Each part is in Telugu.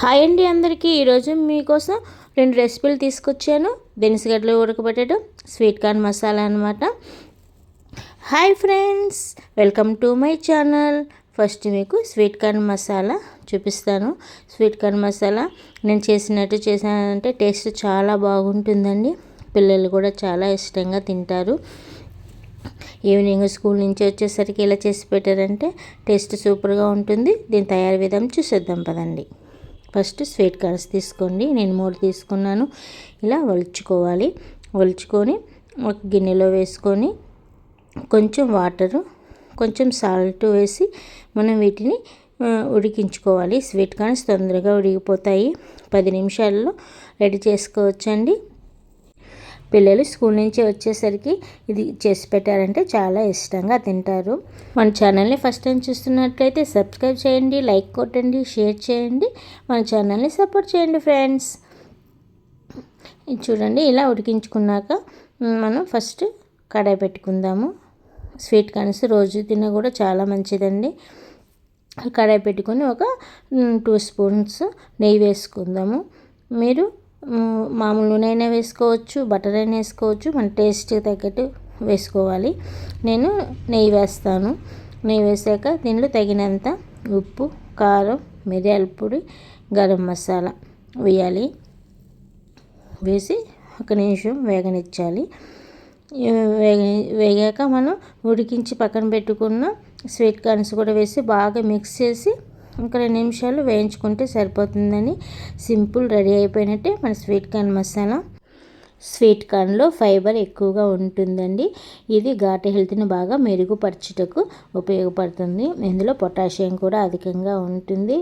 హాయ్ అండి అందరికీ. ఈరోజు మీకోసం రెండు రెసిపీలు తీసుకొచ్చాను. దినిసగడ్డలు ఉడకబెట్టడం స్వీట్ కార్న్ మసాలా అనమాట hi friends welcome to my channel. First మీకు స్వీట్ కార్న్ మసాలా చూపిస్తాను. స్వీట్ కార్న్ మసాలా నేను చేసినట్టు చేశానంటే టేస్ట్ చాలా బాగుంటుందండి. పిల్లలు కూడా చాలా ఇష్టంగా తింటారు. ఈవినింగ్ స్కూల్ నుంచి వచ్చేసరికి ఇలా చేసి పెట్టారంటే టేస్ట్ సూపర్గా ఉంటుంది. దీని తయారీ విధానం చూసేద్దాం పదండి. ఫస్ట్ స్వీట్ కార్న్స్ తీసుకోండి. నేను మూడు తీసుకున్నాను. ఇలా ఒలుచుకోవాలి ఒలుచుకొని ఒక గిన్నెలో వేసుకొని కొంచెం వాటరు కొంచెం సాల్ట్ వేసి మనం వీటిని ఉడికించుకోవాలి. స్వీట్ కార్న్స్ తొందరగా ఉడికిపోతాయి. పది నిమిషాల్లో రెడీ చేసుకోవచ్చండి. పిల్లలు స్కూల్ నుంచి వచ్చేసరికి ఇది చేసి పెట్టారంటే చాలా ఇష్టంగా తింటారు. మన ఛానల్ని ఫస్ట్ టైం చూస్తున్నట్లయితే సబ్స్క్రైబ్ చేయండి లైక్ కొట్టండి షేర్ చేయండి మన ఛానల్ని సపోర్ట్ చేయండి ఫ్రెండ్స్. చూడండి ఇలా ఉడికించుకున్నాక మనం ఫస్ట్ కడాయి పెట్టుకుందాము. స్వీట్ కార్న్స్ రోజు తిన్న కూడా చాలా మంచిదండి. కడాయి పెట్టుకొని ఒక టూ స్పూన్స్ నెయ్యి వేసుకుందాము. మీరు మామూలు నూనె అయినా వేసుకోవచ్చు బటర్ అయినా వేసుకోవచ్చు మన టేస్ట్ తగ్గట్టు వేసుకోవాలి. నేను నెయ్యి వేస్తాను. నెయ్యి వేసాక దీనిలో తగినంత ఉప్పు కారం మిరియాల పొడి గరం మసాలా వేయాలి. వేసి ఒక నిమిషం వేగనిచ్చాలి. వేగ వేగాక మనం ఉడికించి పక్కన పెట్టుకున్న స్వీట్ కార్న్స్ కూడా వేసి బాగా మిక్స్ చేసి ఒక రెండు నిమిషాలు వేయించుకుంటే సరిపోతుందని సింపుల్ రెడీ అయిపోయినట్టే మన స్వీట్ కార్న్ మసాలా. స్వీట్ కార్న్లో ఫైబర్ ఎక్కువగా ఉంటుందండి. ఇది ఘాటు హెల్త్ని బాగా మెరుగుపరచుటకు ఉపయోగపడుతుంది. ఇందులో పొటాషియం కూడా అధికంగా ఉంటుంది.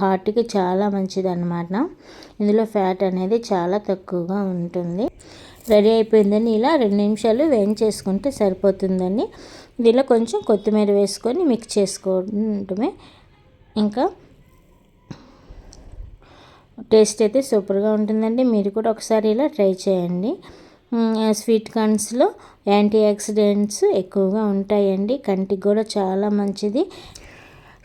హార్ట్కి చాలా మంచిది అన్నమాట ఇందులో ఫ్యాట్ అనేది చాలా తక్కువగా ఉంటుంది. రెడీ అయిపోయిందని ఇలా రెండు నిమిషాలు వేయించేసుకుంటే సరిపోతుందండి. దీనిలో కొంచెం కొత్తిమీర వేసుకొని మిక్స్ చేసుకోవటమే ఇంకా టేస్ట్ అయితే సూపర్గా ఉంటుందండి. మీరు కూడా ఒకసారి ఇలా ట్రై చేయండి. స్వీట్ కార్న్స్లో యాంటీ ఆక్సిడెంట్స్ ఎక్కువగా ఉంటాయండి. కంటికి కూడా చాలా మంచిది.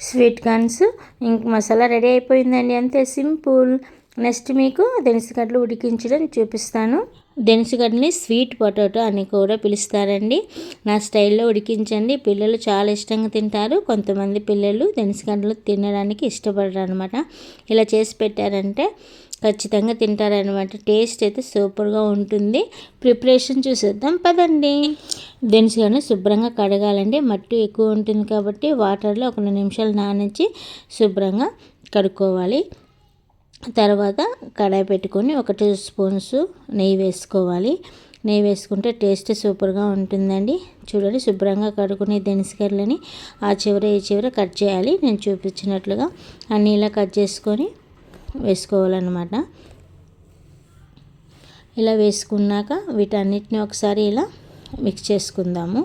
స్వీట్ కార్న్స్ ఇంక మసాలా రెడీ అయిపోయిందండి. అంతే సింపుల్. నెక్స్ట్ మీకు దినుసుగడ్డలు ఉడికించడం చూపిస్తాను. దినుసుగడ్డని స్వీట్ పొటాటో అని కూడా పిలుస్తారండి. నా స్టైల్లో ఉడికించండి. పిల్లలు చాలా ఇష్టంగా తింటారు. కొంతమంది పిల్లలు దినుసుగడ్డలు తినడానికి ఇష్టపడరు అనమాట ఇలా చేసి పెట్టారంటే ఖచ్చితంగా తింటారనమాట టేస్ట్ అయితే సూపర్గా ఉంటుంది. ప్రిపరేషన్ చూసేద్దాం. పదండి. దినుసుగానే శుభ్రంగా కడగాలండి. మట్టి ఎక్కువ ఉంటుంది కాబట్టి వాటర్లో ఒక నిమిషాలు నానించి శుభ్రంగా కడుక్కోవాలి. తర్వాత కడాయి పెట్టుకొని ఒక టూ స్పూన్స్ నెయ్యి వేసుకోవాలి. నెయ్యి వేసుకుంటే టేస్ట్ సూపర్గా ఉంటుందండి. చూడండి శుభ్రంగా కడుక్కునే దినుసుకర్లని ఆ చివర ఈ చివర కట్ చేయాలి. నేను చూపించినట్లుగా అన్నీ ఇలా కట్ చేసుకొని వేసుకోవాలన్నమాట. ఇలా వేసుకున్నాక వీటన్నిటిని ఒకసారి ఇలా మిక్స్ చేసుకుందాము.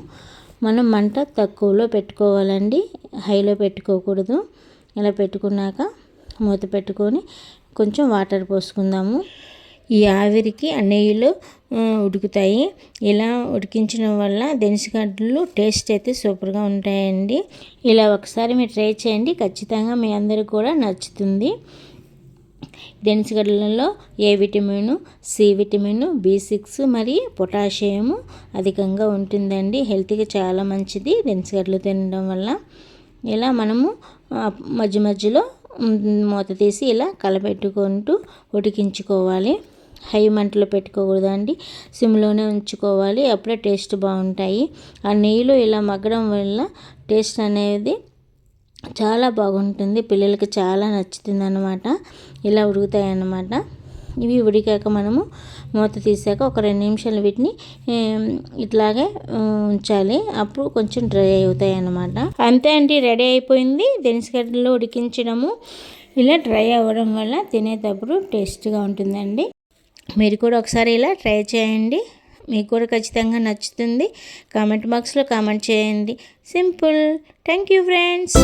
మనం మంట తక్కువలో పెట్టుకోవాలండి. హైలో పెట్టుకోకూడదు. ఇలా పెట్టుకున్నాక మూత పెట్టుకొని కొంచెం వాటర్ పోసుకుందాము. ఈ ఆవిరికి ఆ నెయ్యిలో ఉడుకుతాయి. ఇలా ఉడికించడం వల్ల దినుసుగడ్డలు టేస్ట్ అయితే సూపర్గా ఉంటాయండి. ఇలా ఒకసారి మీరు ట్రై చేయండి. ఖచ్చితంగా మీ అందరికి కూడా నచ్చుతుంది. దినుసుగడ్డలలో ఏ vitamin C vitamin B six మరియు పొటాషియము అధికంగా ఉంటుందండి. హెల్త్కి చాలా మంచిది దినుసుగడ్డలు తినడం వల్ల. ఇలా మనము మధ్య మధ్యలో మూత తీసి ఇలా కలపెట్టుకుంటూ ఉడికించుకోవాలి. హై మంటలో పెట్టుకోకూడదండి. సిమ్లోనే ఉంచుకోవాలి. అప్పుడే టేస్ట్ బాగుంటాయి. ఆ నెయ్యిలో ఇలా మగ్గడం వల్ల టేస్ట్ అనేది చాలా బాగుంటుంది. పిల్లలకి చాలా నచ్చుతుంది అనమాట ఇలా ఉడుకుతాయి అన్నమాట ఇవి ఉడికాక మనము మూత తీసాక ఒక రెండు నిమిషాలు వీటిని ఇట్లాగే ఉంచాలి. అప్పుడు కొంచెం డ్రై అవుతాయి అన్నమాట. అంతే అండి రెడీ అయిపోయింది. దినుసుగడ్డలో ఉడికించడము. ఇలా డ్రై అవ్వడం వల్ల తినేటప్పుడు టేస్ట్గా ఉంటుందండి. మీరు కూడా ఒకసారి ఇలా ట్రై చేయండి. మీకు కూడా ఖచ్చితంగా నచ్చుతుంది. కామెంట్ బాక్స్లో కామెంట్ చేయండి. సింపుల్. Thank you friends.